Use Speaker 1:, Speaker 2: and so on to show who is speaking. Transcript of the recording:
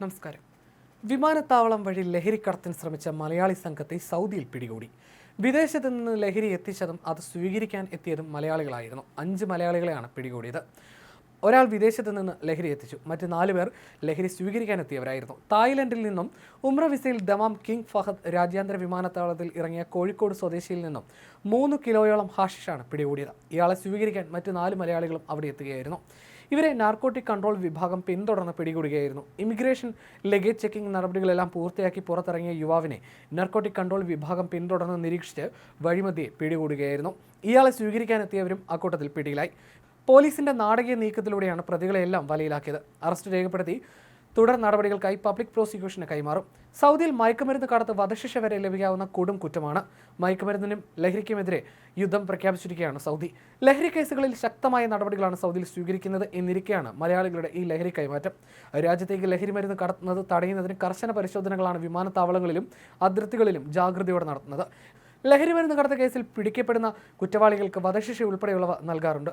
Speaker 1: നമസ്കാരം. വിമാനത്താവളം വഴി ലഹരി ലഹരിക്കടത്തിന് ശ്രമിച്ച മലയാളി സംഘത്തെ സൗദിയിൽ പിടികൂടി. വിദേശത്ത് നിന്ന് ലഹരി എത്തിച്ചതും അത് സ്വീകരിക്കാൻ എത്തിയതും മലയാളികളായിരുന്നു. അഞ്ച് മലയാളികളെയാണ് പിടികൂടിയത്. ഒരാൾ വിദേശത്ത് നിന്ന് ലഹരി എത്തിച്ചു. മറ്റ് നാല് പേർ ലഹരി സ്വീകരിക്കാനെത്തിയവരായിരുന്നു. തായ്ലൻഡിൽ നിന്നും ഉമ്ര വിസയിൽ ദമാം കിങ് ഫഹദ് രാജ്യാന്തര വിമാനത്താവളത്തിൽ ഇറങ്ങിയ കോഴിക്കോട് സ്വദേശിയിൽ നിന്നും മൂന്ന് കിലോയോളം ഹാഷിഷാണ് പിടികൂടിയത്. ഇയാളെ സ്വീകരിക്കാൻ മറ്റ് നാല് മലയാളികളും അവിടെ എത്തുകയായിരുന്നു. ഇവരെ നാർക്കോട്ടിക് കൺട്രോൾ വിഭാഗം പിന്തുടർന്ന് പിടികൂടുകയായിരുന്നു. ഇമിഗ്രേഷൻ ലഗേജ് ചെക്കിംഗ് നടപടികളെല്ലാം പൂർത്തിയാക്കി പുറത്തിറങ്ങിയ യുവാവിനെ നാർക്കോട്ടിക് കൺട്രോൾ വിഭാഗം പിന്തുടർന്ന് നിരീക്ഷിച്ച് വഴിമതിയെ പിടികൂടുകയായിരുന്നു. ഇയാളെ സ്വീകരിക്കാനെത്തിയവരും അക്കൂട്ടത്തിൽ പിടിയിലായി. പോലീസിന്റെ നാടകീയ നീക്കത്തിലൂടെയാണ് പ്രതികളെയെല്ലാം വലയിലാക്കിയത്. അറസ്റ്റ് രേഖപ്പെടുത്തി തുടർ നടപടികൾക്കായി പബ്ലിക് പ്രോസിക്യൂഷന് കൈമാറും. സൗദിയിൽ മയക്കുമരുന്ന് കടത്ത് വധശിക്ഷ വരെ ലഭിക്കാവുന്ന കൊടും കുറ്റമാണ്. മയക്കുമരുന്നിനും ലഹരിക്കുമെതിരെ യുദ്ധം പ്രഖ്യാപിച്ചിരിക്കുകയാണ് സൗദി. ലഹരി കേസുകളിൽ ശക്തമായ നടപടികളാണ് സൗദിയിൽ സ്വീകരിക്കുന്നത് എന്നിരിക്കെയാണ് മലയാളികളുടെ ഈ ലഹരി കൈമാറ്റം. രാജ്യത്തേക്ക് ലഹരി മരുന്ന് കടത്തുന്നത് തടയുന്നതിന് കർശന പരിശോധനകളാണ് വിമാനത്താവളങ്ങളിലും അതിർത്തികളിലും ജാഗ്രതയോടെ നടത്തുന്നത്. ലഹരി മരുന്ന് കടത്ത കേസിൽ പിടിക്കപ്പെടുന്ന കുറ്റവാളികൾക്ക് വധശിക്ഷ ഉൾപ്പെടെയുള്ളവ നൽകാറുണ്ട്.